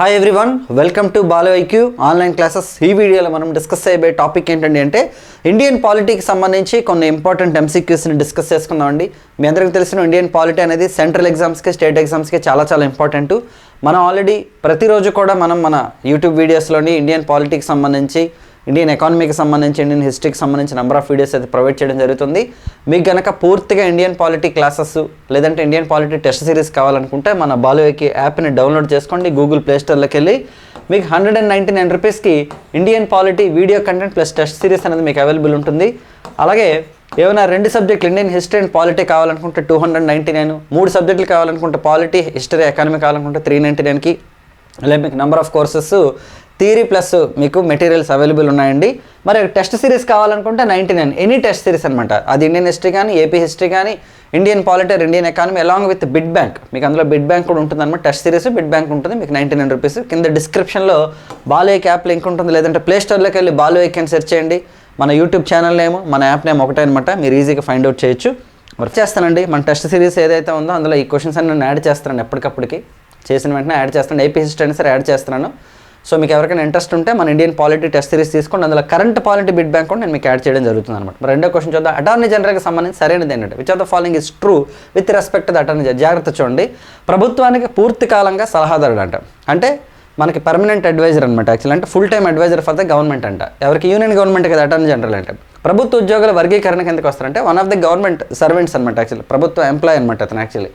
Hi everyone welcome to బాలో IQ online classes ఈ వీడియోలో మనం డిస్కస్ చేయబోయే టాపిక్ ఏంటండి అంటే ఇండియన్ పాలిటీకి సంబంధించి కొన్ని ఇంపార్టెంట్ ఎంసీక్యూస్ని డిస్కస్ చేసుకుందామండి మీ అందరికీ తెలిసిన ఇండియన్ పాలిటీ అనేది సెంట్రల్ ఎగ్జామ్స్కి స్టేట్ ఎగ్జామ్స్కి చాలా చాలా ఇంపార్టెంట్ మనం ఆల్రెడీ ప్రతిరోజు కూడా మనం మన యూట్యూబ్ వీడియోస్లోని ఇండియన్ పాలిటీకి సంబంధించి ఇండియన్ ఎకానమీకి సంబంధించి ఇండియన్ హిస్టరీకి సంబంధించి నెంబర్ ఆఫ్ వీడియోస్ అయితే ప్రొవైడ్ చేయడం జరుగుతుంది. మీకు కనుక పూర్తిగా ఇండియన్ పాలిటీ క్లాసెస్ లేదంటే ఇండియన్ పాలిటీ టెస్ట్ సిరీస్ కావాలనుకుంటే మన బాలోకి యాప్ని డౌన్లోడ్ చేసుకోండి గూగుల్ ప్లేస్టోర్లోకి వెళ్ళి. మీకు హండ్రెడ్ అండ్ నైంటీ నైన్ రూపీస్కి Indian polity video content plus test series అనేది మీకు అవైలబుల్ ఉంటుంది. అలాగే ఏమైనా రెండు సబ్జెక్టులు ఇండియన్ హిస్టరీ అండ్ పాలిటీ కావాలనుకుంటే టూ హండ్రెడ్ నైంటీ నైన్ మూడు సబ్జెక్టులు కావాలనుకుంటే పాలిటీ హిస్టరీ ఎకానమీ కావాలనుకుంటే త్రీ నైంటీ నైన్కి అలాగే మీకు number of courses theory plus మీకు మెటీరియల్స్ అవైలబుల్ ఉన్నాయండి. మరి టెస్ట్ సిరీస్ కావాలనుకుంటే ninety nine any test series అనమాట అది ఇండియన్ హిస్టరీ కానీ ఏపీ హిస్టరీ కానీ Indian పాలిటర్ Indian economy along with bit bank మీకు అందులో బిడ్ బ్యాంక్ కూడా ఉంటుంది అనమాట టెస్ట్ సిరీస్ బిడ్ బ్యాంక్ ఉంటుంది మీకు నైంటీ నైన్ రూపీస్. కింద డిస్క్రిప్షన్లో బాలో యాప్ లింక్ ఉంటుంది. లేదంటే ప్లే స్టోర్లోకి వెళ్ళి బాలో అని సెర్చ్ చేయండి. మన యూట్యూబ్ ఛానల్ నేమ్ మన యాప్ నేమ్ ఒకటే అనమాట మీరు ఈజీగా ఫైండ్ అవుట్ చేయొచ్చు. వర్క్ చేస్తానండి. మన టెస్ట్ సిరీస్ ఏదైతే ఉందో అందులో ఈ క్వశ్చన్స్ అన్ని నేను యాడ్ చేస్తాను ఎప్పటికప్పటికి. చేసిన వెంటనే యాడ్ చేస్తాను. ఏపీ హిస్టరీ అయినా సరే యాడ్ చేస్తున్నాను. సో మీకు ఎవరికైనా ఇంట్రెస్ట్ ఉంటే మన ఇండియన్ పాలిటీ టెస్ట్ సిరీస్ తీసుకోండి అందులో కరెంట్ పాలిటీ బిడ్ బ్యాంక్ కూడా నేను మీకు యాడ్ చేయడం జరుగుతుంది అనమాట మరి రెండో క్వశ్చన్ చూద్దాం. అటార్నీ జనరల్కి సంబంధించి సరైనది ఏంటంటే which of the following is true with respect the attorney general జాగ్రత్త చూడండి. ప్రభుత్వానికి పూర్తి కాలంగా సలహాదారుడు అంట అంటే మనకి పర్మనెంట్ అడ్వైజర్ అనమాట యాక్చువల్ అంటే full time adviser for the government అంట. ఎవరికి? యూనియన్ గవర్నమెంట్ కదా అటార్నీ జనరల్ అంటే. ప్రభుత్వ ఉద్యోగుల వర్గీకరణ కిందకి వస్తారంటే one of the government servants అనమాట యాక్చువల్లీ ప్రభుత్వ ఎంప్లాయ్ అనమాట అతను యాక్చువల్లీ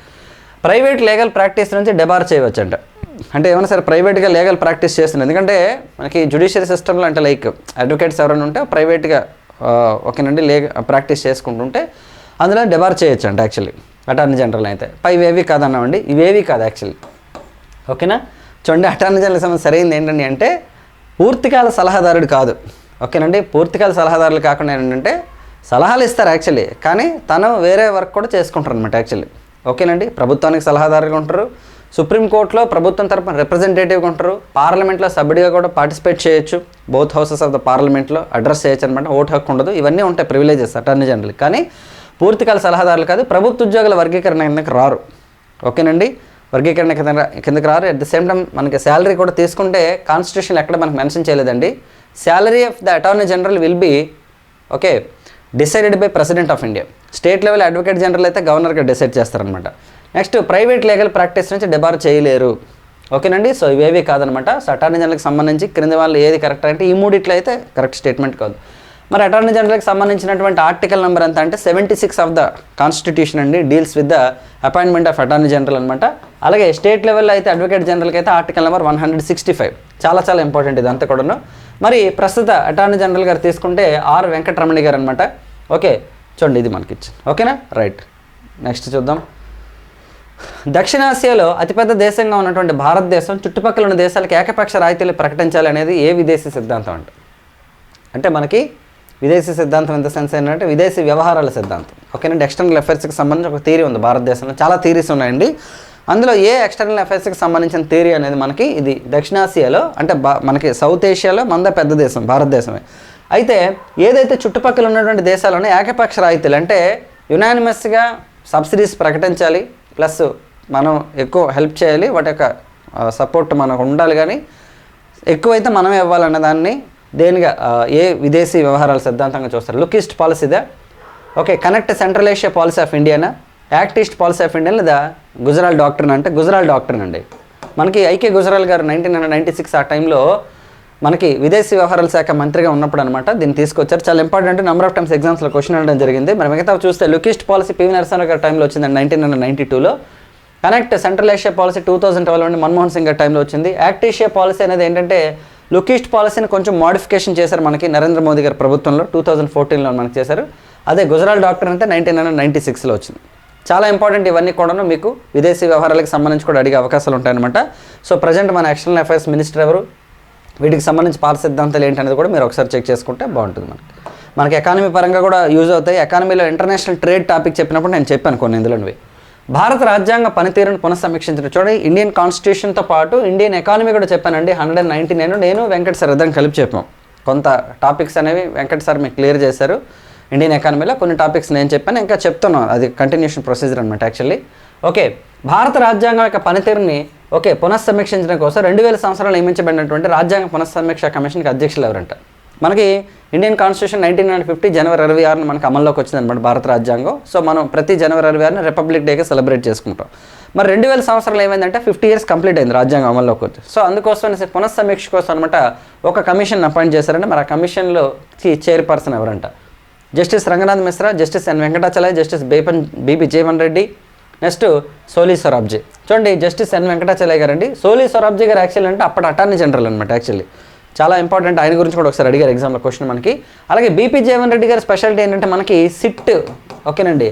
ప్రైవేట్ లీగల్ ప్రాక్టీస్ నుంచి డెబార్ చేయవచ్చు అంట అంటే ఏమైనా సరే ప్రైవేట్గా లీగల్ ప్రాక్టీస్ చేస్తుంది ఎందుకంటే మనకి జ్యుడిషియరీ సిస్టంలో అంటే లైక్ అడ్వకేట్స్ ఎవరైనా ఉంటే ప్రైవేట్గా ఓకేనండి లీగ ప్రాక్టీస్ చేసుకుంటుంటే అందులో డెబార్ చేయొచ్చు అంట యాక్చువల్లీ అటార్నీ జనరల్ అయితే. పై ఇవేవి కాదన్నామండి. ఇవేవి కాదు యాక్చువల్లీ. ఓకేనా? చూడండి అటార్నీ జనరల్ సంబంధించి సరైనది ఏంటండి అంటే పూర్తికాల సలహాదారుడు కాదు. ఓకేనండి? పూర్తికాల సలహాదారులు కాకుండా ఏంటంటే సలహాలు ఇస్తారు యాక్చువల్లీ. కానీ తను వేరే వర్క్ కూడా చేసుకుంటారు అనమాట యాక్చువల్లీ. ఓకేనండి? ప్రభుత్వానికి సలహాదారుగా ఉంటారు. సుప్రీంకోర్టులో ప్రభుత్వం తరపున రిప్రజెంటేటివ్గా ఉంటారు. పార్లమెంట్లో సభ్యుడిగా కూడా పార్టిసిపేట్ చేయొచ్చు. బౌత్ హౌసెస్ ఆఫ్ ద పార్లమెంట్లో అడ్రస్ చేయొచ్చు అనమాట ఓటు హక్కు ఉండదు. ఇవన్నీ ఉంటాయి ప్రివిలేజెస్ అటార్నీ జనరల్ కానీ పూర్తికాల సలహాదారులు కాదు ప్రభుత్వ ఉద్యోగుల వర్గీకరణ కిందకి రారు? ఓకేనండి? వర్గీకరణ కింద కిందకి రారు. అట్ ద సేమ్ టైం మనకి శాలరీ కూడా తీసుకుంటే కాన్స్టిట్యూషన్ ఎక్కడ మనకు మెన్షన్ చేయలేదండి. Salary of the attorney general will be okay decided by president of India state level advocate general అయితే గవర్నర్గా డిసైడ్ చేస్తారనమాట నెక్స్ట్ ప్రైవేట్ లీగల్ ప్రాక్టీస్ నుంచి డిబార్ చేయలేరు. ఓకేనండి? సో ఇవేవి కాదనమాట. సో అటార్నీ జనరల్కి సంబంధించి క్రింద వాళ్ళు ఏది కరెక్ట్ అంటే ఈ మూడిట్లో అయితే కరెక్ట్ స్టేట్మెంట్ కాదు. మరి అటార్నీ జనరల్కి సంబంధించినటువంటి ఆర్టికల్ నెంబర్ ఎంత అంటే seventy six of the constitution అండి. Deals with the appointment of attorney general అనమాట అలాగే స్టేట్ లెవెల్లో అయితే అడ్వకేట్ జనరల్కి అయితే article number one hundred sixty five చాలా చాలా ఇంపార్టెంట్ ఇది అంతా కూడాను. మరి ప్రస్తుత అటార్నీ జనరల్ గారు తీసుకుంటే ఆర్ వెంకటరమణి గారు అనమాట ఓకే చూడండి ఇది మనకి ఇచ్చింది ఓకేనా? రైట్ నెక్స్ట్ చూద్దాం. దక్షిణాసియాలో అతిపెద్ద దేశంగా ఉన్నటువంటి భారతదేశం చుట్టుపక్కల ఉన్న దేశాలకు ఏకపక్ష రాయితీలు ప్రకటించాలి అనేది ఏ విదేశీ సిద్ధాంతం అంట అంటే మనకి విదేశీ సిద్ధాంతం ఎంత సెన్స్ ఏంటంటే విదేశీ వ్యవహారాల సిద్ధాంతం. ఓకేనండి ఎక్స్టర్నల్ అఫైర్స్కి సంబంధించి ఒక థీరీ ఉంది భారతదేశంలో. చాలా థీరీస్ ఉన్నాయండి. అందులో ఏ ఎక్స్టర్నల్ అఫైర్స్కి సంబంధించిన థీరీ అనేది మనకి ఇది దక్షిణాసియాలో అంటే బా మనకి సౌత్ ఏషియాలో మంద పెద్ద దేశం భారతదేశమే. అయితే ఏదైతే చుట్టుపక్కల ఉన్నటువంటి దేశాలను ఏకపక్ష రాయితీలు అంటే యునానిమస్గా సబ్సిడీస్ ప్రకటించాలి ప్లస్ మనం ఎక్కువ హెల్ప్ చేయాలి వాటి యొక్క సపోర్ట్ మనకు ఉండాలి కానీ ఎక్కువైతే మనమే ఇవ్వాలన్న దాన్ని దేనిగా ఏ విదేశీ వ్యవహారాల సిద్ధాంతంగా చూస్తారు. Look east పాలసీదా okay connect central Asia policy of Indiana act east policy of India లేదా గుజరాల్ డాక్టర్ అంటే గుజరాల్ డాక్టర్ అండి. మనకి ఐకే గుజరాల్ గారు నైన్టీన్ హండ్రెడ్ నైంటీ సిక్స్ ఆ టైంలో మనకి విదేశీ వ్యవహారాల శాఖ మంత్రిగా ఉన్నప్పుడు అనమాట దీన్ని తీసుకొచ్చారు. చాలా ఇంపార్టెంట్ నెంబర్ ఆఫ్ టైమ్స్ ఎగ్జామ్స్లో క్వశ్చన్ అడగడం జరిగింది. మరి మిగతా చూస్తే లుకిస్ట్ పాలసీ పివి నరసింహరావు గారి టైంలో వచ్చిందండి నైన్టీన్ హండ్రెడ్ నైన్టీ టూలో connect central Asia policy two thousand twelve నుండి మన్మోహన్ సింగ్ గారి టైంలో వచ్చింది. యాక్ట్ ఏషియా పాలసీ అనేది ఏంటంటే లుకిస్ట్ పాలసీని కొంచెం మోడిఫికేషన్ చేశారు మనకి నరేంద్ర మోదీ గారి ప్రభుత్వంలో టూ థౌసండ్ ఫోర్టీన్లో మనకి చేశారు. అదే గుజరాల్ డాక్టర్ అంటే నైన్టీన్ హండ్రెడ్ నైంటీ సిక్స్లో వచ్చింది. చాలా ఇంపార్టెంట్ ఇవన్నీ కూడాను మీకు విదేశీ వ్యవహారాలకు సంబంధించి కూడా అడిగే అవకాశాలు ఉంటాయన్నమాట. సో ప్రజెంట్ మన ఎక్స్టర్నల్ అఫైర్స్ మినిస్టర్ ఎవరు? వీటికి సంబంధించి పాత సిద్ధాంతాలు ఏంటనేది కూడా మీరు ఒకసారి చెక్ చేసుకుంటే బాగుంటుంది మనకి. మనకి ఎకానమీ పరంగా కూడా యూజ్ అవుతాయి. ఎకానమీలో ఇంటర్నేషనల్ ట్రేడ్ టాపిక్ చెప్పినప్పుడు నేను చెప్పాను కొన్ని ఇందులోనివి. భారత రాజ్యాంగ పనితీరును పునఃసమీక్షించిన చూడండి. ఇండియన్ కాన్స్టిట్యూషన్తో పాటు ఇండియన్ ఎకానమీ కూడా చెప్పానండి. హండ్రెడ్ అండ్ నైంటీ నైన్ నేను వెంకట సార్ ఇద్దరం కలిపి చెప్పాం. కొంత టాపిక్స్ అనేవి వెంకట సార్ మీకు క్లియర్ చేశారు. ఇండియన్ ఎకానమీలో కొన్ని టాపిక్స్ నేను చెప్పాను. ఇంకా చెప్తున్నాను. అది కంటిన్యూషన్ ప్రొసీజర్ అనమాట యాక్చువల్లీ ఓకే భారత రాజ్యాంగం యొక్క పనితీరుని ఓకే పునఃసమీక్షించడం కోసం రెండు వేల సంవత్సరాలు నియమించబడినటువంటి రాజ్యాంగ పునఃసమీక్ష కమిషన్కి అధ్యక్షులు ఎవరంట? మనకి Indian constitution nineteen nine fifty జనవరి ఇరవై ఆరున మనకి అమల్లోకి వచ్చింది అనమాట భారత రాజ్యాంగం. సో మనం ప్రతి జనవరి ఇరవై ఆరున రిపబ్లిక్ డేగా సెలబ్రేట్ చేసుకుంటాం. మరి రెండు వేల సంవత్సరాలు ఏమైందంటే ఫిఫ్టీ ఇయర్స్ కంప్లీట్ అయింది రాజ్యాంగం అమల్లోకి వచ్చి. సో అందుకోసం పునఃసమీక్ష కోసం అనమాట ఒక కమిషన్ అపాయింట్ చేశారంటే మరి ఆ కమిషన్లోకి చైర్పర్సన్ ఎవరంట? Justice Ranganath Mishra justice N Venkatachaliah justice బేపన్ BP Jeevan Reddy next Soli Sorabjee. చూడండి జస్టిస్ ఎన్ వెంకటాచలయ్య గారు అండి సోలీ సొరాబ్జీ గారు యాక్చువల్లీ అంటే అప్పటి అటార్నీ జనరల్ అనమాట యాక్చువల్లీ చాలా ఇంపార్టెంట్ ఆయన గురించి కూడా ఒకసారి అడిగారు ఎగ్జామ్లో క్వశ్చన్ మనకి. అలాగే బీపీ జయవన్ రెడ్డి గారి స్పెషాలిటీ ఏంటంటే మనకి సిట్ ఓకేనండి.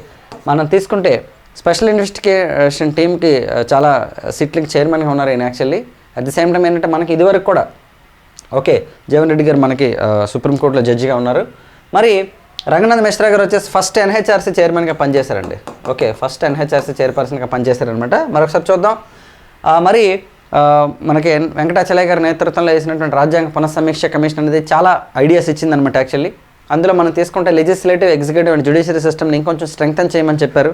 మనం తీసుకుంటే స్పెషల్ ఇన్వెస్టిగేషన్ టీమ్కి చాలా సిట్లకి చైర్మన్గా ఉన్నారు ఆయన actually at the same time ఏంటంటే మనకి ఇదివరకు కూడా ఓకే జీవన్ రెడ్డి గారు మనకి సుప్రీంకోర్టులో జడ్జిగా ఉన్నారు. మరి రంగనాథ్ మిశ్రా గారు వచ్చేసి ఫస్ట్ ఎన్హెచ్ఆర్సీ చైర్మన్గా పనిచేశారండి. ఓకే ఫస్ట్ ఎన్హెచ్ఆర్సీ చైర్పర్సన్గా పనిచేశారనమాట మరొకసారి చూద్దాం. మరి మనకి వెంకటాచలయ్య గారి నేతృత్వంలో వేసినటువంటి రాజ్యాంగ పునఃసమీక్ష కమిషన్ అనేది చాలా ఐడియాస్ ఇచ్చిందనమాట యాక్చువల్లీ అందులో మనం తీసుకుంటే లెజిస్లేటివ్ ఎగ్జిక్యూటివ్ అండ్ జ్యుడిషియరీ సిస్టమ్ని ఇంకొంచెం స్ట్రెంగ్తన్ చేయమని చెప్పారు.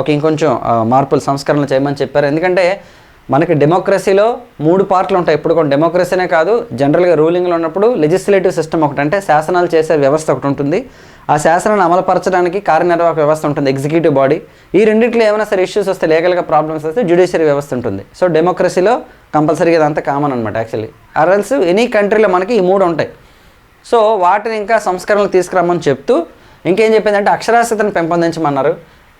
ఓకే ఇంకొంచెం మార్పులు సంస్కరణలు చేయమని చెప్పారు. ఎందుకంటే మనకి డెమోక్రసీలో మూడు పార్ట్లు ఉంటాయి. ఇప్పుడు కొన్ని డెమోక్రసీనే కాదు జనరల్గా రూలింగ్లో ఉన్నప్పుడు లెజిస్లేటివ్ సిస్టమ్ ఒకటి అంటే శాసనాలు చేసే వ్యవస్థ ఒకటి ఉంటుంది. ఆ శాసనాన్ని అమలుపరచడానికి కార్యనిర్వాహక వ్యవస్థ ఉంటుంది ఎగ్జిక్యూటివ్ బాడీ ఈ రెండింటిలో ఏమైనా సరే ఇష్యూస్ వస్తే లీగల్గా ప్రాబ్లమ్స్ వస్తే జ్యుడిషియరీ వ్యవస్థ ఉంటుంది. సో డెమోక్రసీలో కంపల్సరీగా ఇదంతా కామన్ అనమాట యాక్చువల్లీ అరల్స్ ఎనీ కంట్రీలో మనకి ఈ మూడు ఉంటాయి. సో వాటిని ఇంకా సంస్కరణలు తీసుకురమ్మని చెప్తూ ఇంకేం చెప్పిందంటే అక్షరాస్యతను పెంపొందించమన్నారు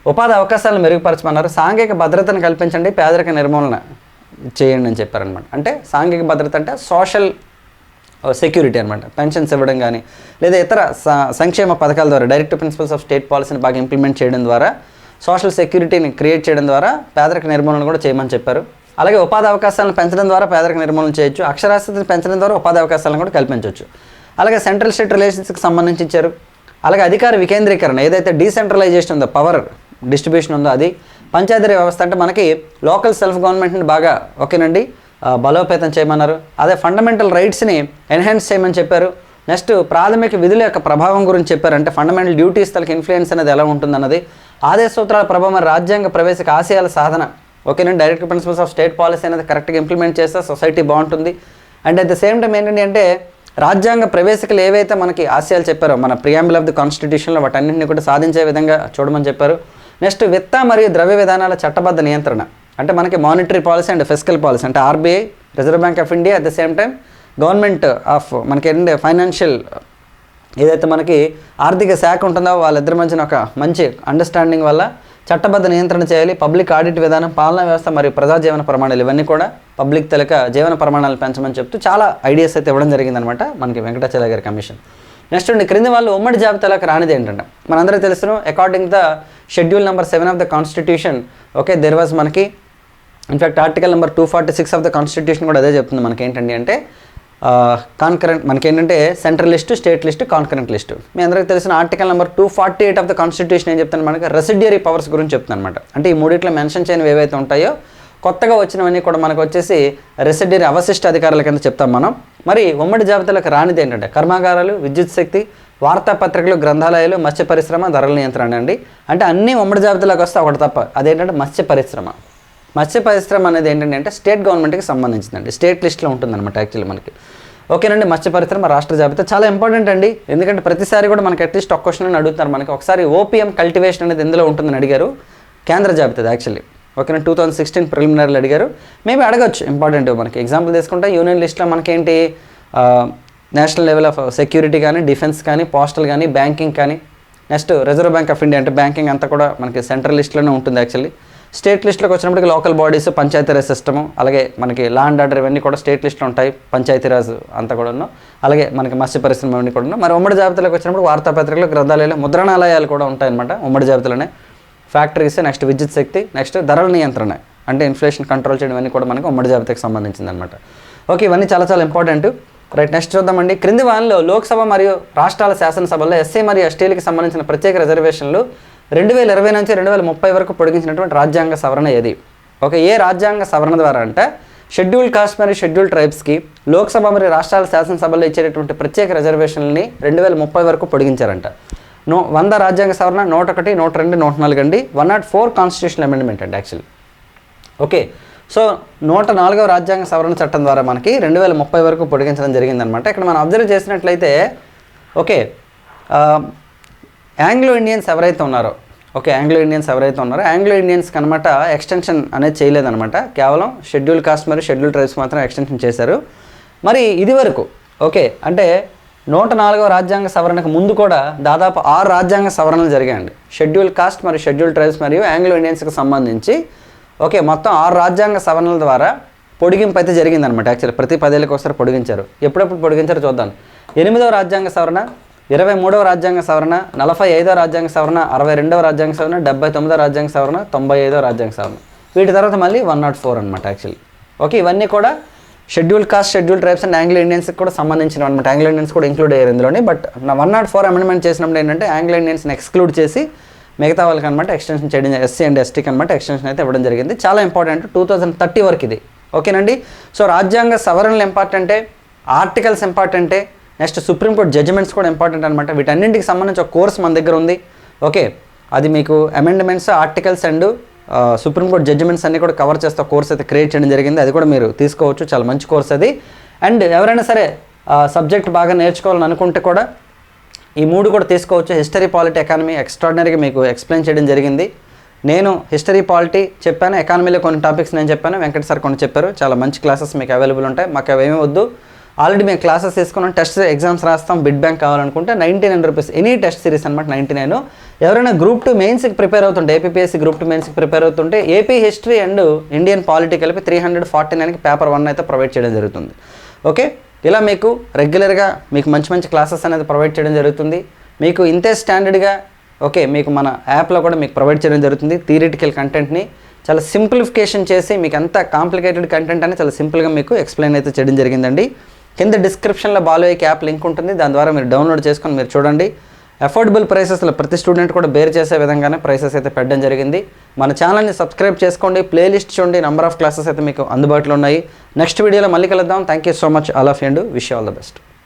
ఉపాధి అవకాశాలను మెరుగుపరచమన్నారు సాంఘిక భద్రతను కల్పించండి పేదరిక నిర్మూలన చేయండి అని చెప్పారనమాట అంటే సాంఘిక భద్రత అంటే సోషల్ సెక్యూరిటీ అనమాట పెన్షన్స్ ఇవ్వడం కానీ లేదా ఇతర సంక్షేమ పథకాల ద్వారా డైరెక్ట్ ప్రిన్సిపల్స్ ఆఫ్ స్టేట్ పాలసీని బాగా ఇంప్లిమెంట్ చేయడం ద్వారా సోషల్ సెక్యూరిటీని క్రియేట్ చేయడం ద్వారా పేదరిక నిర్మూలన కూడా చేయమని చెప్పారు. అలాగే ఉపాధి అవకాశాలను పెంచడం ద్వారా పేదరిక నిర్మూలన చేయొచ్చు. అక్షరాస్యతను పెంచడం ద్వారా ఉపాధి అవకాశాలను కూడా కల్పించవచ్చు అలాగే సెంట్రల్ స్టేట్ రిలేషన్స్కి సంబంధించి ఇచ్చారు. అలాగే అధికార వికేంద్రీకరణ ఏదైతే డీసెంట్రలైజేషన్ ఉందో పవర్ డిస్ట్రిబ్యూషన్ ఉందో అది పంచాయతీ వ్యవస్థ అంటే మనకి లోకల్ సెల్ఫ్ గవర్నమెంట్ని బాగా ఓకేనండి? బలోపేతం చేయమన్నారు. అదే ఫండమెంటల్ రైట్స్ని ఎన్హాన్స్ చేయమని చెప్పారు. నెక్స్ట్ ప్రాథమిక విధుల యొక్క ప్రభావం గురించి చెప్పారు. అంటే ఫండమెంటల్ డ్యూటీస్ తలకి ఇన్ఫ్లుయెన్స్ అనేది ఎలా ఉంటుందన్నది. ఆదేశ సూత్రాల ప్రభావం రాజ్యాంగ ప్రవేశిక ఆశయాల సాధన. ఓకేనండి direct principles of state policy అనేది కరెక్ట్గా ఇంప్లిమెంట్ చేస్తే సొసైటీ బాగుంటుంది. And at the same time ఏంటంటే అంటే రాజ్యాంగ ప్రవేశికలు ఏవైతే మనకి ఆశయాలు చెప్పారో మన ప్రియాంబుల్ ఆఫ్ ది కాన్స్టిట్యూషన్లో వాటన్నింటినీ కూడా సాధించే విధంగా చూడమని చెప్పారు. నెక్స్ట్ విత్త మరియు ద్రవ్య విధానాల చట్టబద్ధ నియంత్రణ. అంటే మనకి monetary policy and physical policy అంటే RBI reserve bank of India at the same time government of మనకి ఏంటంటే ఫైనాన్షియల్ ఏదైతే మనకి ఆర్థిక శాఖ ఉంటుందో వాళ్ళిద్దరి మధ్యన ఒక మంచి అండర్స్టాండింగ్ వల్ల చట్టబద్ధ నియంత్రణ చేయాలి పబ్లిక్ ఆడిట్ విధానం పాలనా వ్యవస్థ మరియు ప్రజా జీవన ప్రమాణాలు ఇవన్నీ కూడా పబ్లిక్ తెలక జీవన ప్రమాణాలు పెంచమని చెప్తూ చాలా ఐడియాస్ అయితే ఇవ్వడం జరిగిందనమాట మనకి వెంకటాచల గారి కమిషన్ నెక్స్ట్ అండి క్రింది వాళ్ళు ఉమ్మడి జాబితాలోకి రానిది ఏంటంటే మనందరికీ తెలుసు according the schedule number seven of the constitution okay there was మనకి in fact article number two forty six of the constitution కూడా అదే చెప్తుంది మనకి ఏంటండి అంటే కాన్కరెంట్ మనకి ఏంటంటే central list state list concurrent list మీ అందరికీ తెలిసిన article number two forty eight of the constitution ఏం చెప్తాను మనకి? రెసిడియరీ పవర్స్ గురించి చెప్తాను అనమాట అంటే ఈ మూడిట్లో మెన్షన్ చేయనివి ఏవైతే ఉంటాయో కొత్తగా వచ్చినవన్నీ కూడా మనకు వచ్చేసి రెసిడ్యూరీ అవశిష్ట అధికారుల కింద చెప్తాం మనం. మరి ఉమ్మడి జాబితాలకు రానిది ఏంటంటే కర్మాగారాలు విద్యుత్ శక్తి వార్తాపత్రికలు గ్రంథాలయాలు మత్స్య పరిశ్రమ ధరల నియంత్రణ అండి. అంటే అన్ని ఉమ్మడి జాబితాలోకి వస్తే ఒకటి తప్ప అదేంటంటే మత్స్య పరిశ్రమ. మత్స్య పరిశ్రమ అనేది ఏంటంటే అంటే స్టేట్ గవర్నమెంట్కి సంబంధించిందండి. స్టేట్ లిస్ట్లో ఉంటుందన్నమాట యాక్చువల్లీ మనకి. ఓకేనండి మత్స్య పరిశ్రమ రాష్ట్ర జాబితా చాలా ఇంపార్టెంట్ అండి. ఎందుకంటే ప్రతిసారి కూడా మనకి అట్లీస్ట్ ఒక క్వశ్చన్ అని అడుగుతారు మనకి. ఒకసారి ఓపీఎం కల్టివేషన్ అనేది ఎందులో ఉంటుందని అడిగారు. కేంద్ర జాబితా యాక్చువల్లీ. ఓకేనా టూ థౌసండ్ సిక్స్టీన్ ప్రిలిమినరీలు అడిగారు. మేబీ అడగచ్చు ఇంపార్టెంట్ మనకి. ఎగ్జాంపుల్ తీసుకుంటే యూనియన్ లిస్ట్లో మనకేంటి? నేషనల్ లెవెల్ ఆఫ్ సెక్యూరిటీ కానీ డిఫెన్స్ కానీ పోస్టల్ కానీ బ్యాంకింగ్ కానీ. Next reserve bank of India అంటే బ్యాంకింగ్ అంతా కూడా మనకి సెంట్రల్ లిస్ట్లోనే ఉంటుంది యాక్చువల్లీ. స్టేట్ లిస్ట్లోకి వచ్చినప్పటికి లోకల్ బాడీస్ పంచాయతీరాజ్ సిస్టము అలాగే మనకి ల్యాండ్ ఆర్డర్ ఇవన్నీ కూడా స్టేట్ లిస్ట్లో ఉంటాయి పంచాయతీరాజ్ అంతా కూడాను. అలాగే మనకి మత్స్య పరిశ్రమ ఇవన్నీ కూడా మరి ఉమ్మడి జాబితాలోకి వచ్చినప్పుడు వార్తాపత్రికలు గ్రంథాలయాలు ముద్రణాలయాలు కూడా ఉంటాయన్నమాట ఉమ్మడి జాబితాలోనే. ఫ్యాక్టరీస్ నెక్స్ట్ విద్యుత్ శక్తి నెక్స్ట్ ధరల నియంత్రణ అంటే ఇన్ఫ్లేషన్ కంట్రోల్ చేయడం ఇవన్నీ కూడా మనకి ఉమ్మడి జాబితాకి సంబంధించింది అనమాట ఓకే ఇవన్నీ చాలా చాలా ఇంపార్టెంట్ రైట్ నెక్స్ట్ చూద్దామండి క్రింది వారంలో లోక్సభ మరియు రాష్ట్రాల శాసనసభల్లో ఎస్సీ మరియు ఎస్టీలకు సంబంధించిన ప్రత్యేక రిజర్వేషన్లు రెండు వేల ఇరవై నుంచి రెండు వేల ముప్పై వరకు పొడిగించినటువంటి రాజ్యాంగ సవరణ ఏది? ఓకే ఏ రాజ్యాంగ సవరణ ద్వారా అంటే షెడ్యూల్ కాస్ట్ మరియు షెడ్యూల్ ట్రైబ్స్కి లోక్సభ మరియు రాష్ట్రాల శాసనసభల్లో ఇచ్చేటటువంటి ప్రత్యేక రిజర్వేషన్లని రెండు వేల ముప్పై వరకు పొడిగించారంట. నో వంద రాజ్యాంగ సవరణ నూట ఒకటి నూట రెండు నూట నాలుగు అండి. One not four constitution amendment అండి యాక్చువల్లీ. ఓకే సో నూట నాలుగవ రాజ్యాంగ సవరణ చట్టం ద్వారా మనకి రెండు వేల ముప్పై వరకు పొడిగించడం జరిగిందనమాట ఇక్కడ మనం అబ్జర్వ్ చేసినట్లయితే ఓకే యాంగ్లో ఇండియన్స్ ఎవరైతే ఉన్నారో ఓకే ఆంగ్లో ఇండియన్స్ ఎవరైతే ఉన్నారో ఆంగ్లో ఇండియన్స్కి అనమాట ఎక్స్టెన్షన్ అనేది చేయలేదనమాట కేవలం షెడ్యూల్ కాస్ట్ మరియు షెడ్యూల్ ట్రైబ్స్ మాత్రం ఎక్స్టెన్షన్ చేశారు. మరి ఇది వరకు ఓకే అంటే నూట నాలుగవ రాజ్యాంగ సవరణకు ముందు కూడా దాదాపు ఆరు రాజ్యాంగ సవరణలు జరిగాయండి. షెడ్యూల్ కాస్ట్ మరియు షెడ్యూల్ ట్రైబ్స్ మరియు ఆంగ్లో ఇండియన్స్కి సంబంధించి ఓకే మొత్తం ఆరు రాజ్యాంగ సవరణల ద్వారా పొడిగింపు అయితే జరిగిందనమాట యాక్చువల్లీ ప్రతి పదేళ్ళకి ఒకసారి పొడిగించారు. ఎప్పుడెప్పుడు పొడిగించారో చూద్దాం. ఎనిమిదవ రాజ్యాంగ సవరణ ఇరవై మూడవ రాజ్యాంగ సవరణ నలభై ఐదవ రాజ్యాంగ సవరణ అరవై రెండవ రాజ్యాంగ సవరణ డెబ్బై తొమ్మిదవ రాజ్యాంగ సవరణ తొంభై ఐదవ రాజ్యాంగ సవరణ. వీటి తర్వాత మళ్ళీ వన్ నాట్ ఫోర్ అనమాట యాక్చువల్లీ ఓకే ఇవన్నీ కూడా schedule caste schedule tribes and Anglo ఇండియన్స్కి కూడా సంబంధించిన అనమాట ఆంగ్లో ఇండియన్స్ కూడా ఇంక్లూడ్ అయ్యారు ఇందులోని బట్ నా వన్ నాట్ ఫోర్ అమెండ్మెంట్ చేసినప్పుడు ఏంటంటే ఆంగ్లో ఇండియన్స్ని ఎక్స్క్లూడ్ చేసి మిగతా వాళ్ళకి అనమాట ఎక్స్టెన్షన్ చేయడం ఎస్సీ అండ్ ఎస్టీకి అనమాట ఎక్స్టెన్షన్ అయితే ఇవ్వడం జరిగింది. చాలా ఇంపార్టెంట్ టూ థౌజండ్ థర్టీ వరకు ఇది. ఓకేనండి? సో రాజ్యాంగ సవరణలు ఇంపార్టెంటే ఆర్టికల్స్ ఇంపార్టెంటే నెక్స్ట్ సుప్రీంకోర్టు జడ్జిమెంట్స్ కూడా ఇంపార్టెంట్ అనమాట వీటన్నింటికి సంబంధించి ఒక కోర్స్ మన దగ్గర ఉంది. ఓకే అది మీకు amendments articles and supreme court judgements అన్ని కూడా కవర్ చేస్తే కోర్స్ అయితే క్రియేట్ చేయడం జరిగింది. అది కూడా మీరు తీసుకోవచ్చు. చాలా మంచి కోర్స్ అది. అండ్ ఎవరైనా సరే సబ్జెక్ట్ బాగా నేర్చుకోవాలని అనుకుంటే కూడా ఈ మూడు కూడా తీసుకోవచ్చు. హిస్టరీ పాలిటీ ఎకానమీ ఎక్స్ట్రాడినరీగా మీకు ఎక్స్ప్లెయిన్ చేయడం జరిగింది. నేను హిస్టరీ పాలిటీ చెప్పాను. ఎకానమీలో కొన్ని టాపిక్స్ నేను చెప్పాను. వెంకట సార్ కొన్ని చెప్పారు. చాలా మంచి క్లాసెస్ మీకు అవైలబుల్ ఉంటాయి. మాకు అవేమీ వద్దు. ఆల్రెడీ మేము క్లాసెస్ తీసుకున్నాం టెస్ట్ ఎగ్జామ్స్ రాస్తాం బిడ్ బ్యాంక్ కావాలనుకుంటే ninety nine rupees any test series అనమాట నైంటీ నైన్ ఎవరైనా గ్రూప్ టూ మెయిన్స్కి ప్రిపేర్ అవుతుంటే ఏపీఎస్సీ గ్రూప్ టూ మెయిన్స్కి ప్రిపేర్ అవుతుంటే AP history and Indian polity కలిపి త్రీ హండ్రెడ్ ఫార్టీ నైన్కి పేపర్ వన్ అయితే ప్రొవైడ్ చేయడం జరుగుతుంది. ఓకే ఇలా మీకు రెగ్యులర్గా మీకు మంచి మంచి క్లాసెస్ అనేది ప్రొవైడ్ చేయడం జరుగుతుంది. మీకు ఇంతే స్టాండర్డ్గా ఓకే మీకు మన యాప్లో కూడా మీకు ప్రొవైడ్ చేయడం జరుగుతుంది థియరిటికల్ కంటెంట్ని చాలా సింప్లిఫికేషన్ చేసి మీకు ఎంత కాంప్లికేటెడ్ కంటెంట్ అనేది చాలా సింపుల్గా మీకు ఎక్స్ప్లెయిన్ అయితే చేయడం జరిగిందండి. కింద డిస్క్రిప్షన్లో బాలోయకి యాప్ లింక్ ఉంటుంది. దాని ద్వారా మీరు డౌన్లోడ్ చేసుకొని మీరు చూడండి. అఫోర్డబుల్ ప్రైసెస్లో ప్రతి స్టూడెంట్ కూడా బేర్ చేసే విధంగానే ప్రైసెస్ అయితే పెట్టడం జరిగింది. మన ఛానల్ని సబ్స్క్రైబ్ చేసుకోండి. ప్లేలిస్ట్ చూడండి. నెంబర్ ఆఫ్ క్లాసెస్ అయితే మీకు అందుబాటులో ఉన్నాయి. నెక్స్ట్ వీడియోలో మళ్ళీ కలుద్దాం. Thank you so much all of and wish all the best